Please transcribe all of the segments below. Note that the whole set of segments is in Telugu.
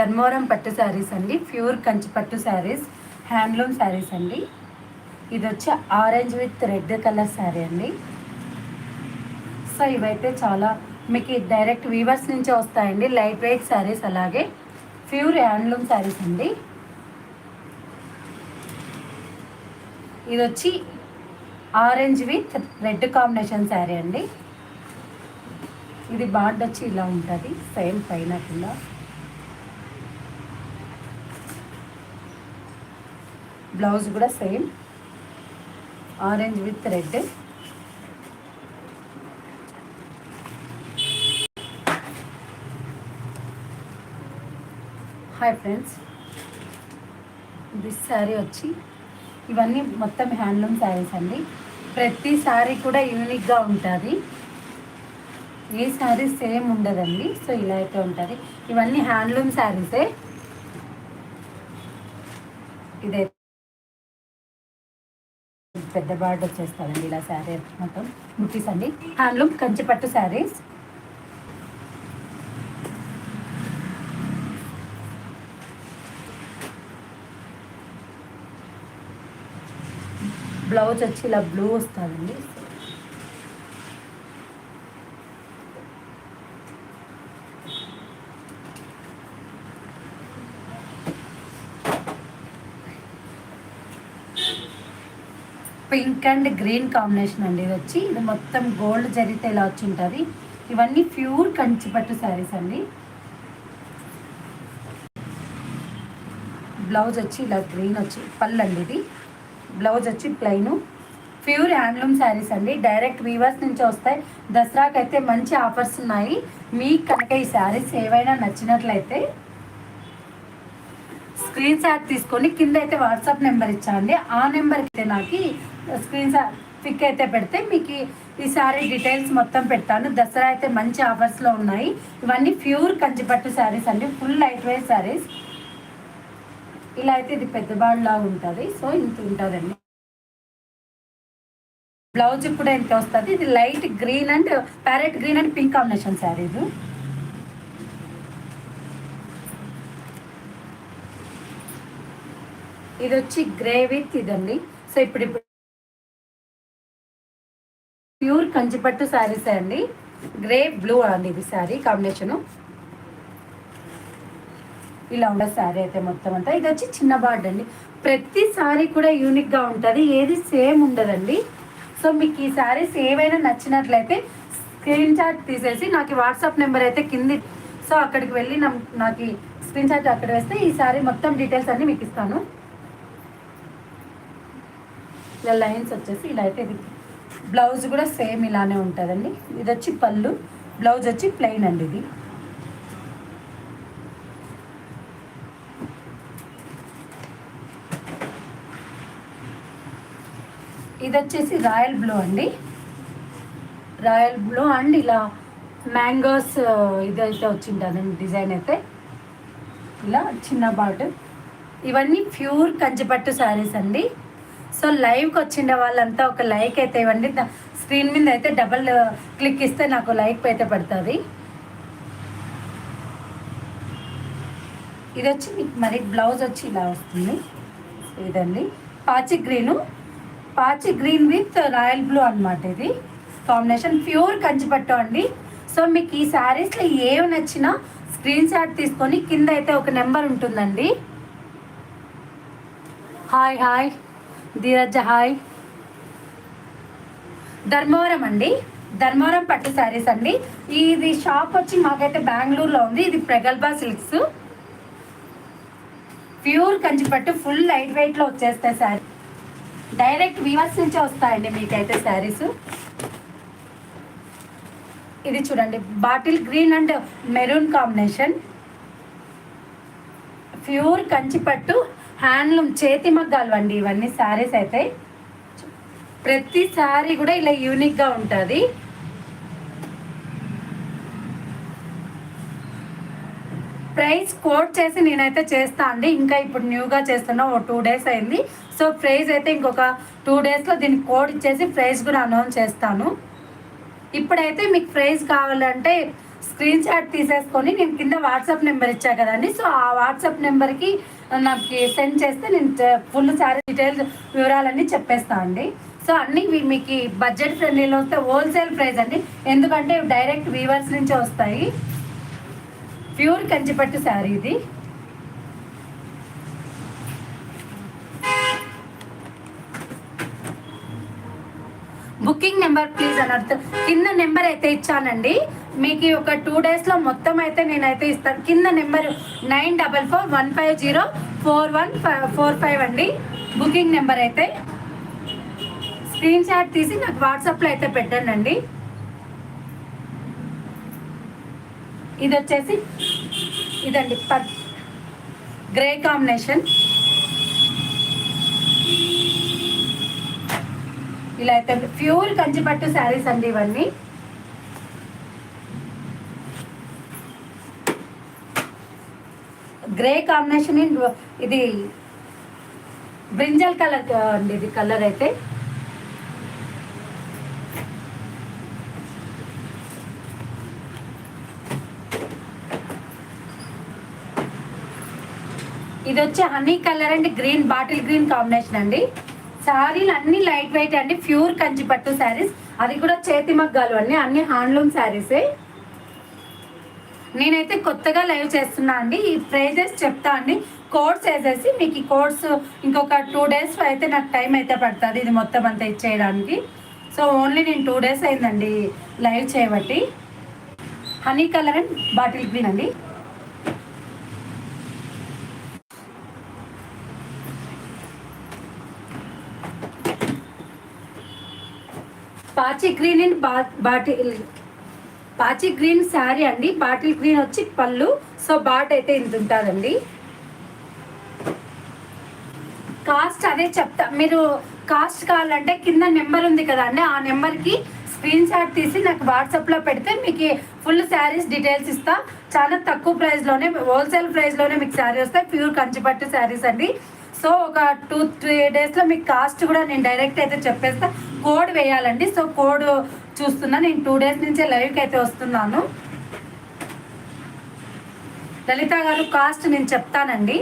ధర్మవరం పట్టు శారీస్ అండి. ప్యూర్ కంచి పట్టు శారీస్ హ్యాండ్లూమ్ శారీస్ అండి. ఇది వచ్చి orange with red colour sari అండి. సో ఇవైతే చాలా మీకు డైరెక్ట్ వీవర్స్ నుంచి వస్తాయండి. లైట్ వెయిట్ శారీస్ అలాగే ప్యూర్ హ్యాండ్లూమ్ శారీస్ అండి. ఇది వచ్చి orange with red combination sari అండి. ఇది బార్డ్ వచ్చి ఇలా ఉంటుంది. సేమ్ పైన కింద బ్లౌజ్ కూడా same. Orange with red hi friends this sari వచ్చి ఇవన్నీ మొత్తం హ్యాండ్లూమ్ శారీస్ అండి. ప్రతి శారీ కూడా యూనిక్గా ఉంటుంది. ఏ శారీ సేమ్ ఉండదండి. సో ఇలా అయితే ఉంటుంది. ఇవన్నీ హ్యాండ్లూమ్ శారీసే ఇదే పెద్ద బార్డర్ వచ్చేస్తుందండి ఇలా శారీ మొత్తం బుట్టీస్ అండి. హ్యాండ్లూమ్ కంచిపట్టు శారీస్. బ్లౌజ్ వచ్చి ఇలా బ్లూ వస్తుందండి. పింక్ అండ్ గ్రీన్ కాంబినేషన్ అండి ఇది వచ్చి. ఇది మొత్తం గోల్డ్ జరిగితే ఇలా వచ్చి ఉంటుంది ఇవన్నీ ప్యూర్ కంచిపట్టు శారీస్ అండి. బ్లౌజ్ వచ్చి ఇలా గ్రీన్ వచ్చి పళ్ళు అండి ఇది. బ్లౌజ్ వచ్చి ప్లెయిన్. ప్యూర్ హ్యాండ్లూమ్ శారీస్ అండి. డైరెక్ట్ వీవర్స్ నుంచి వస్తాయి. దసరాకి అయితే మంచి ఆఫర్స్ ఉన్నాయి. మీకు కనుక ఈ శారీస్ ఏవైనా నచ్చినట్లయితే స్క్రీన్ షాట్ తీసుకొని కింద అయితే వాట్సాప్ నెంబర్ ఇచ్చాండి ఆ నెంబర్కి అయితే నాకు స్క్రీన్ పిక్ అయితే పెడితే మీకు ఈ డీటెయిల్స్ మొత్తం పెడతాను. దసరా అయితే మంచి ఆఫర్స్లో ఉన్నాయి. ఇవన్నీ ప్యూర్ కంచిపట్టు శారీస్ అండి. Full light weight saris. ఇలా అయితే ఇది పెద్ద లాగా ఉంటుంది. సో ఇంత ఉంటుందండి. బ్లౌజ్ కూడా ఇంత వస్తుంది. ఇది light green and parrot green and pink combination sari ఇది. ఇది వచ్చి గ్రే విత్ ఇదండి. సో ఇప్పుడు కంచిపట్టు శారీస్ అండి. గ్రే బ్లూ అండి ఇది శారీ కాంబినేషను. ఇలా ఉండే శారీ అయితే మొత్తం అంతా. ఇది వచ్చి చిన్న బార్డ్ అండి. ప్రతి శారీ కూడా యూనిక్గా ఉంటుంది. ఏది సేమ్ ఉండదండి. సో మీకు ఈ శారీస్ ఏవైనా నచ్చినట్లయితే స్క్రీన్ షాట్ తీసేసి నాకు వాట్సాప్ నెంబర్ అయితే కింది. సో అక్కడికి వెళ్ళి నాకు స్క్రీన్ షాట్ అక్కడ వేస్తే ఈ శారీ మొత్తం డీటెయిల్స్ అన్ని మీకు ఇస్తాను. ఇలా లైన్స్ వచ్చేసి ఇలా అయితే ఇది బ్లౌజ్ కూడా సేమ్ ఇలానే ఉంటుందండి. ఇది వచ్చి పళ్ళు బ్లౌజ్ వచ్చి ప్లెయిన్ అండి ఇది. ఇది వచ్చేసి రాయల్ బ్లూ అండి. రాయల్ బ్లూ అండ్ ఇలా మ్యాంగోస్ ఇదైతే వచ్చింటుందండి డిజైన్ అయితే. ఇలా చిన్న బాటు ఇవన్నీ ప్యూర్ కంచిపట్టు శారీస్ అండి. సో లైవ్కి వచ్చిండే వాళ్ళంతా ఒక లైక్ అయితే ఇవ్వండి. స్క్రీన్ మీద అయితే డబల్ క్లిక్ ఇస్తే నాకు లైక్ అయితే పడుతుంది. ఇది వచ్చి మీకు మరి బ్లౌజ్ వచ్చి ఇలా వస్తుంది. ఇదండి. పాచి గ్రీను. పాచి గ్రీన్ విత్ రాయల్ బ్లూ అనమాట ఇది. కాంబినేషన్ ప్యూర్ కంచిపట్టు అండి. సో మీకు ఈ శారీస్లో ఏవి నచ్చినా స్క్రీన్ షాట్ తీసుకొని కింద అయితే ఒక నెంబర్ ఉంటుందండి. Hi hi. Dheeraj hi. Dharmavaram అండి. ధర్మవరం పట్టు శారీస్ అండి. ఇది షాప్ వచ్చి మాకైతే బెంగళూరులో ఉంది. ఇది ప్రగల్భ సిల్క్స్. ప్యూర్ కంచిపట్టు ఫుల్ లైట్ వెయిట్లో వచ్చేస్తాయి శారీ. డైరెక్ట్ వీవర్స్ నుంచే వస్తాయండి మీకైతే శారీస్. ఇది చూడండి. Bottle green and maroon combination. Pure Kanchipattu handloom చేతి మగ్గాలు అండి ఇవన్నీ శారీస్ అయితే. ప్రతి శారీ కూడా ఇలా యూనిక్గా ఉంటుంది. ప్రైస్ కోట్ చేసి నేనైతే చేస్తా అండి. ఇంకా ఇప్పుడు న్యూగా చేస్తున్నా ఓ టూ డేస్ అయింది. సో ప్రైస్ అయితే ఇంకొక టూ డేస్లో దీనికి కోడ్ ఇచ్చేసి ప్రైస్ కూడా అనౌన్స్ చేస్తాను. ఇప్పుడైతే మీకు ప్రైస్ కావాలంటే స్క్రీన్ షాట్ తీసేసుకొని నేను కింద వాట్సాప్ నెంబర్ ఇచ్చా కదండి. సో ఆ వాట్సాప్ నెంబర్కి నాకు సెండ్ చేస్తే నేను ఫుల్ శారీ డీటెయిల్స్ వివరాలన్నీ చెప్పేస్తా అండి. సో అన్నీ మీకు బడ్జెట్ ఫ్రెండ్లీలో వస్తే హోల్సేల్ ప్రైస్ అండి. ఎందుకంటే డైరెక్ట్ వీవర్స్ నుంచి వస్తాయి. ప్యూర్ కంచిపట్టు శారీ ఇది. బుకింగ్ నెంబర్ ప్లీజ్ అని అర్థం కింద నెంబర్ అయితే ఇచ్చానండి. మీకు ఒక టూ డేస్లో మొత్తం అయితే నేనైతే ఇస్తాను. కింద number nine double four one five zero four one four five అండి. బుకింగ్ నెంబర్ అయితే స్క్రీన్ షాట్ తీసి నాకు వాట్సాప్లో అయితే పెట్టానండి ఇది వచ్చేసి ఇదండి పర్ గ్రే కాంబినేషన్ ఇలా అయితే ప్యూర్ కంచిపట్టు శారీస్ అండి ఇవన్నీ. గ్రే కాంబినేషన్ ఇది బ్రింజల్ కలర్ అండి ఇది కలర్ అయితే. ఇది వచ్చి honey colour and green bottle green combination అండి. శారీలు అన్ని లైట్ వెయిట్ అండి ప్యూర్ కంచిపట్టు శారీస్. అది కూడా చేతి మగ్గాలు అండి అన్ని హ్యాండ్లూమ్ శారీసే. నేనైతే కొత్తగా లైవ్ చేస్తున్నా అండి. ఈ ప్రైజెస్ చెప్తా అండి. కోడ్స్ వేసేసి మీకు ఈ కోడ్స్ ఇంకొక టూ డేస్ అయితే నాకు టైం అయితే పడుతుంది ఇది మొత్తం అంతా ఇచ్చేయడానికి. సో ఓన్లీ నేను టూ డేస్ అయిందండి లైవ్ చేయబట్టి. Honey colour and bottle green అండి. పాచి గ్రీన్ అండ్ బా బాటిల్ పాచి గ్రీన్ శారీ అండి. బాటిల్ గ్రీన్ వచ్చి పళ్ళు. సో బాట్ అయితే ఇంత ఉంటుందండి. కాస్ట్ అదే చెప్తా. మీరు కాస్ట్ కావాలంటే కింద నెంబర్ ఉంది కదా అండి. ఆ నెంబర్కి స్క్రీన్ షాట్ తీసి నాకు వాట్సాప్లో పెడితే మీకు ఫుల్ శారీస్ డీటెయిల్స్ ఇస్తా. చాలా తక్కువ ప్రైస్లోనే హోల్సేల్ ప్రైస్లోనే మీకు శారీ వస్తాయి. ప్యూర్ కంచిపట్టు శారీస్ అండి. సో ఒక టూ త్రీ డేస్లో మీకు కాస్ట్ కూడా నేను డైరెక్ట్ అయితే చెప్పేస్తా. కోడ్ వేయాలండి. సో కోడ్ చూస్తున్నా. నేను టూ డేస్ నుంచే లైవ్కి అయితే వస్తున్నాను. లలిత గారు కాస్ట్ నేను చెప్తానండి.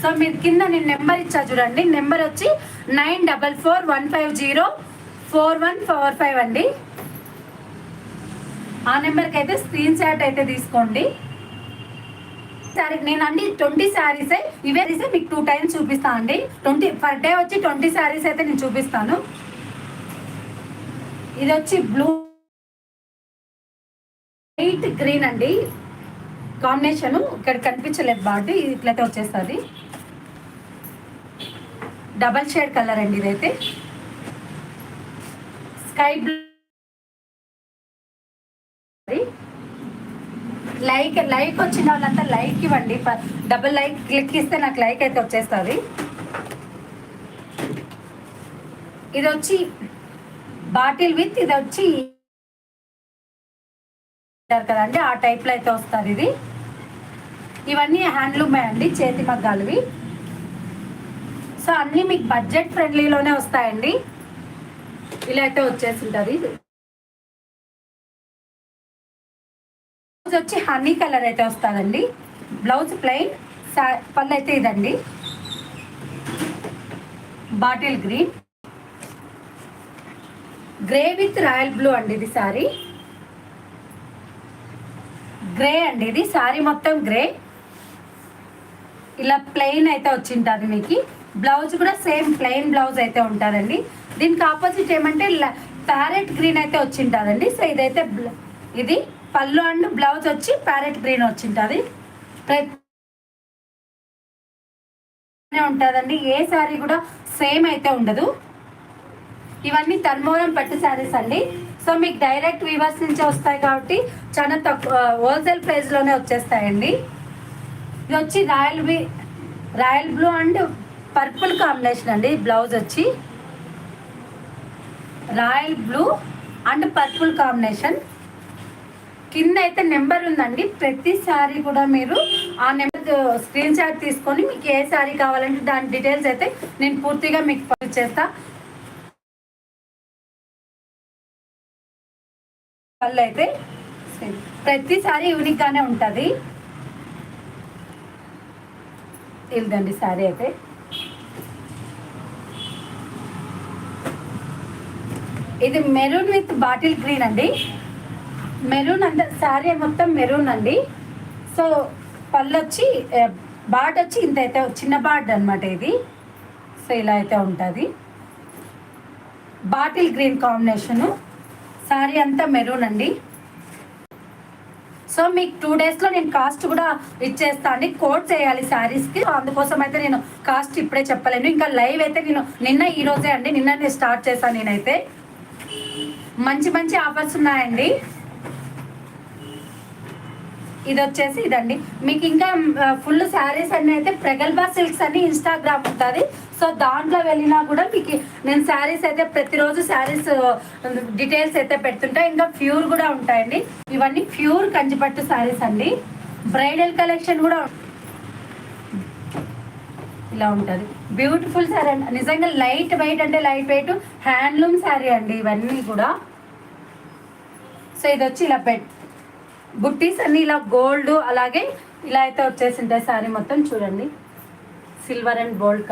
సో మీరు కింద నేను నెంబర్ ఇచ్చా చూడండి. నెంబర్ వచ్చి nine double four one five zero four one four five అండి. ఆ నెంబర్కి అయితే స్క్రీన్ షాట్ అయితే తీసుకోండి. శారీ నేను అండి ట్వంటీ శారీస్ ఇవే తీసే మీకు టూ టైమ్స్ చూపిస్తాను అండి. ట్వంటీ పర్ డే వచ్చి ట్వంటీ శారీస్ అయితే నేను చూపిస్తాను. ఇది వచ్చి బ్లూ వైట్ గ్రీన్ అండి. కాంబినేషన్ ఇక్కడ కనిపించలేదు బాడీ ఇట్లయితే వచ్చేస్తుంది. డబల్ షేడ్ కలర్ అండి ఇదైతే. స్కై బ్లూ లైక్ లైక్ వచ్చిన వాళ్ళంతా లైక్ ఇవ్వండి. డబుల్ లైక్ క్లిక్ ఇస్తే నాకు లైక్ అయితే వచ్చేస్తుంది. ఇది వచ్చి బాటిల్ విత్ ఇది వచ్చి కదండి. ఆ టైప్లో అయితే వస్తుంది ఇది. ఇవన్నీ హ్యాండ్లూమే అండి చేతి మగ్గాలువి. సో అన్నీ మీకు బడ్జెట్ ఫ్రెండ్లీలోనే వస్తాయండి. ఇలా అయితే వచ్చేసి ఉంటుంది. బ్లౌజ్ వచ్చి హనీ కలర్ అయితే వస్తుందండి. బ్లౌజ్ ప్లెయిన్ పళ్ళు అయితే ఇదండి. Bottle green. Grey with royal blue అండి ఇది సారీ. గ్రే అండి ఇది సారీ మొత్తం గ్రే. ఇలా ప్లెయిన్ అయితే వచ్చింటుంది మీకు. బ్లౌజ్ కూడా సేమ్ ప్లెయిన్ బ్లౌజ్ అయితే ఉంటుందండి. దీనికి ఆపోజిట్ ఏమంటే ప్యారెట్ గ్రీన్ అయితే వచ్చింటుందండి. సో ఇదైతే ఇది పళ్ళు అండ్ బ్లౌజ్ వచ్చి ప్యారెట్ గ్రీన్ వచ్చింటుంది. ఉంటుందండి. ఏ శారీ కూడా సేమ్ అయితే ఉండదు. ఇవన్నీ తన్మూలం పట్టు శారీస్ అండి. సో మీకు డైరెక్ట్ వీవర్స్ నుంచి వస్తాయి కాబట్టి చాలా తక్కువ హోల్సేల్ ప్రైస్లోనే వచ్చేస్తాయండి. ఇది వచ్చి royal be royal blue and purple combination అండి. బ్లౌజ్ వచ్చి royal blue and purple combination. కింద అయితే నెంబర్ ఉందండి. ప్రతి సారీ కూడా మీరు ఆ నెంబర్ స్క్రీన్ షాట్ తీసుకొని మీకు ఏ సారీ కావాలంటే దాని డీటెయిల్స్ అయితే నేను పూర్తిగా మీకు చేస్తా. పళ్ళు అయితే ప్రతిసారి యూనిక్ గానే ఉంటుంది. ఇదండి సారీ అయితే. ఇది మెరూన్ విత్ బాటిల్ గ్రీన్ అండి. మెరూన్ అంత శారీ మొత్తం మెరూన్ అండి. సో పళ్ళు వచ్చి బాట్ వచ్చి ఇంత అయితే చిన్న బాట్ అనమాట ఇది. సో ఇలా అయితే ఉంటుంది. Bottle green combination. శారీ అంతా మెరూన్ అండి. సో మీకు టూ డేస్లో నేను కాస్ట్ కూడా ఇచ్చేస్తా అండి. కోట్ చేయాలి శారీస్కి. అందుకోసం అయితే నేను కాస్ట్ ఇప్పుడే చెప్పలేను. ఇంకా లైవ్ అయితే నేను నిన్న ఈ రోజే అండి. నిన్న నేను స్టార్ట్ చేశాను నేనైతే. మంచి మంచి ఆఫర్స్ ఉన్నాయండి. ఇది వచ్చేసి ఇదండి. మీకు ఇంకా ఫుల్ శారీస్ అన్ని అయితే ప్రగల్భ సిల్క్స్ అని ఇన్స్టాగ్రామ్ ఉంటుంది. సో దాంట్లో వెళ్ళినా కూడా మీకు నేను శారీస్ అయితే ప్రతిరోజు శారీస్ డీటెయిల్స్ అయితే పెడుతుంటా. ఇంకా ప్యూర్ కూడా ఉంటాయండి. ఇవన్నీ ప్యూర్ కంచిపట్టు శారీస్ అండి. బ్రైడల్ కలెక్షన్ కూడా ఇలా ఉంటుంది. బ్యూటిఫుల్ శారీ అండి. నిజంగా లైట్ వెయిట్ అంటే లైట్ వెయిట్ హ్యాండ్లూమ్ శారీ అండి ఇవన్నీ కూడా. సో ఇది వచ్చి ఇలా పెట్ బుట్టీస్ అన్ని ఇలా గోల్డ్ అలాగే ఇలా అయితే వచ్చేసి ఉంటాయి శారీ మొత్తం చూడండి. సిల్వర్ అండ్ గోల్డ్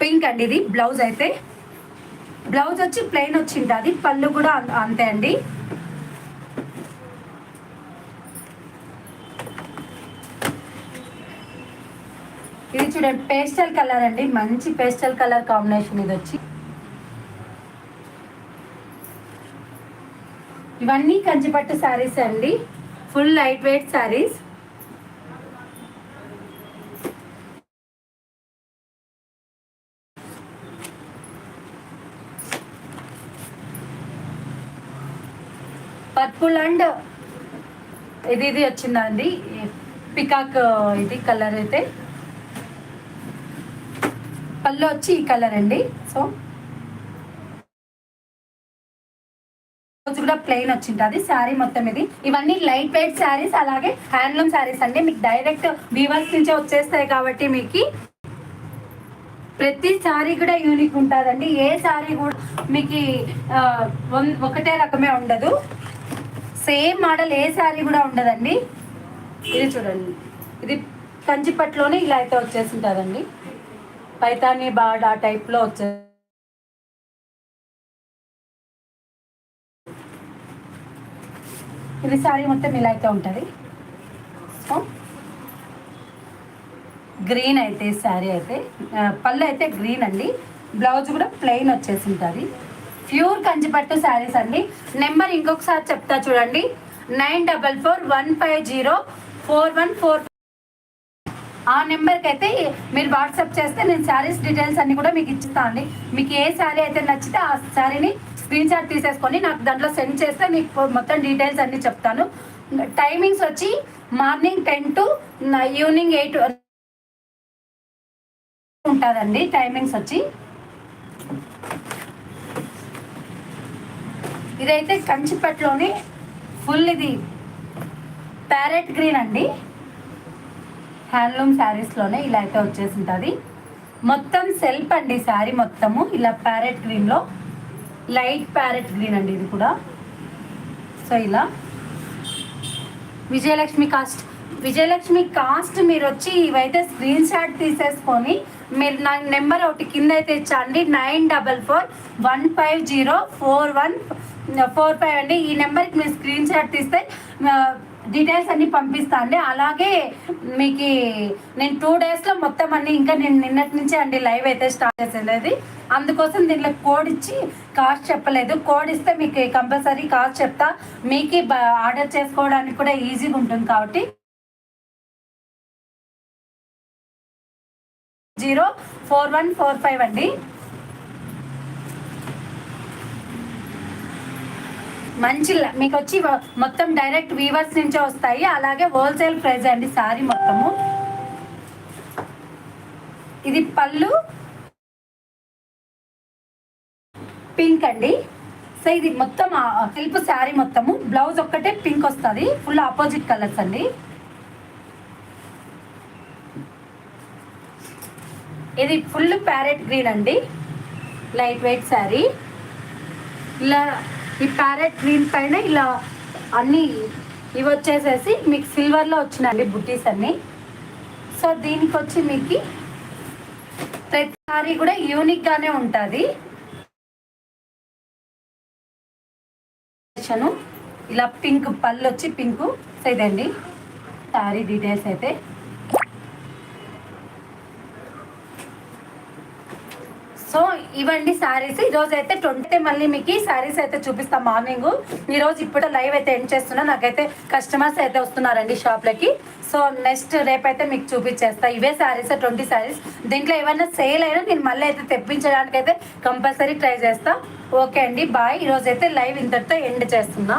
పింక్ అండి ఇది బ్లౌజ్ అయితే. బ్లౌజ్ వచ్చి ప్లెయిన్ వచ్చింది పళ్ళు కూడా అంతే అండి. ఇది చూడండి పేస్టల్ కలర్ అండి మంచి పేస్టల్ కలర్ కాంబినేషన్ ఇది వచ్చి. ఇవన్నీ కంచిపట్టు శారీస్ అండి. Full light weight saris purple and ఇది ఇది వచ్చిందండి. పికాక్ ఇది కలర్ అయితే. పళ్ళు వచ్చి ఈ కలర్ అండి. సో రోజు కూడా ప్లెయిన్ వచ్చింటుంది. శారీ మొత్తం ఇది. ఇవన్నీ లైట్ వెయిట్ శారీస్ అలాగే హ్యాండ్లూమ్ శారీస్ అండి. మీకు డైరెక్ట్ వీవర్స్ నుంచే వచ్చేస్తాయి కాబట్టి మీకు ప్రతి శారీ కూడా యూనిక్ ఉంటుందండి. ఏ శారీ కూడా మీకు వన్- ఒకటే రకమే ఉండదు. సేమ్ మోడల్ ఏ శారీ కూడా ఉండదండి. ఇది చూడండి. ఇది కంచిపట్లోనే ఇలా అయితే వచ్చేసి ఉంటుందండి పైతాని బాడ్ ఆ టైప్లో వచ్చేది ఇది సారీ మొత్తం ఇలా అయితే ఉంటుంది. సో గ్రీన్ అయితే శారీ అయితే పళ్ళు అయితే గ్రీన్ అండి. బ్లౌజ్ కూడా ప్లెయిన్ వచ్చేసి ఉంటుంది. ప్యూర్ కంచిపట్టు శారీస్ అండి. నెంబర్ ఇంకొకసారి చెప్తా చూడండి. Nine double four one five zero four one four ఆ నెంబర్కి అయితే మీరు వాట్సాప్ చేస్తే నేను శారీస్ డీటెయిల్స్ అన్ని కూడా మీకు ఇచ్చిస్తాను అండి. మీకు ఏ శారీ అయితే నచ్చితే ఆ శారీని స్క్రీన్ షాట్ తీసేసుకొని నాకు దాంట్లో సెండ్ చేస్తే మీకు మొత్తం డీటెయిల్స్ అన్ని చెప్తాను. టైమింగ్స్ వచ్చి morning ten to evening eight ఉంటుందండి టైమింగ్స్ వచ్చి. ఇదైతే కంచిపట్లోని ఫుల్ ఇది ప్యారెట్ గ్రీన్ అండి. హ్యాండ్లూమ్ శారీస్లోనే ఇలా అయితే వచ్చేసి ఉంటుంది మొత్తం సెల్ఫ్ అండి శారీ మొత్తము. ఇలా ప్యారెట్ గ్రీన్లో లైట్ ప్యారెట్ గ్రీన్ అండి ఇది కూడా. సో ఇలా. విజయలక్ష్మి కాస్ట్. విజయలక్ష్మి కాస్ట్ మీరు వచ్చి ఇవైతే స్క్రీన్ షాట్ తీసేసుకొని మీరు నా నెంబర్ ఒకటి కింద అయితే ఇచ్చండి. Nine double four one five zero four one four five అండి. ఈ నెంబర్కి మీరు స్క్రీన్ షాట్ తీస్తే డీటెయిల్స్ అన్ని పంపిస్తా అండి. అలాగే మీకు నేను టూ డేస్లో మొత్తం అన్ని ఇంకా నేను నిన్నటి నుంచే అండి లైవ్ అయితే స్టార్ట్ చేసేది. అందుకోసం దీంట్లో కోడ్ ఇచ్చి కాస్ట్ చెప్పలేదు. కోడ్ ఇస్తే మీకు కంపల్సరీ కాస్ట్ చెప్తా. మీకు ఆర్డర్ చేసుకోవడానికి కూడా ఈజీగా ఉంటుంది కాబట్టి zero four one four five అండి. మంచి మీకు వచ్చి మొత్తం డైరెక్ట్ వీవర్స్ నుంచే వస్తాయి. అలాగే హోల్సేల్ ప్రైస్ అండి సారీ మొత్తము? ఇది పళ్ళు. పింక్ అండి. సో ఇది మొత్తం తెలుపు శారీ మొత్తము. బ్లౌజ్ ఒక్కటే పింక్ వస్తుంది. ఫుల్ ఆపోజిట్ కలర్స్ అండి. ఇది ఫుల్ ప్యారెట్ గ్రీన్ అండి. లైట్ వెయిట్ శారీ ఇలా ఈ ప్యారెట్ గ్రీన్ పైన ఇలా అన్నీ ఇవి వచ్చేసేసి మీకు సిల్వర్లో వచ్చినాయండి బుట్టీస్ అన్నీ. సో దీనికి వచ్చి మీకు ప్రతిసారి కూడా యూనిక్గానే ఉంటుంది. ఇలా పింక్ పళ్ళు వచ్చి పింక్. సో ఇదండి. శారీ డీటెయిల్స్ అయితే. సో ఇవండి శారీస్. ఈ రోజు అయితే ట్వంటీ మళ్ళీ మీకు శారీస్ అయితే చూపిస్తాం మార్నింగ్. ఈ రోజు ఇప్పుడు లైవ్ అయితే ఎండ్ చేస్తున్నా. నాకైతే కస్టమర్స్ అయితే వస్తున్నారండి షాప్లకి సో నెక్స్ట్ రేపైతే మీకు చూపించేస్తా. ఇవే శారీస్ ట్వంటీ శారీస్. దీంట్లో ఏమైనా సేల్ అయినా నేను మళ్ళీ అయితే తెప్పించడానికి అయితే కంపల్సరీ ట్రై చేస్తా. ఓకే అండి బాయ్. ఈరోజు అయితే లైవ్ ఇంతటితో ఎండ్ చేస్తున్నా.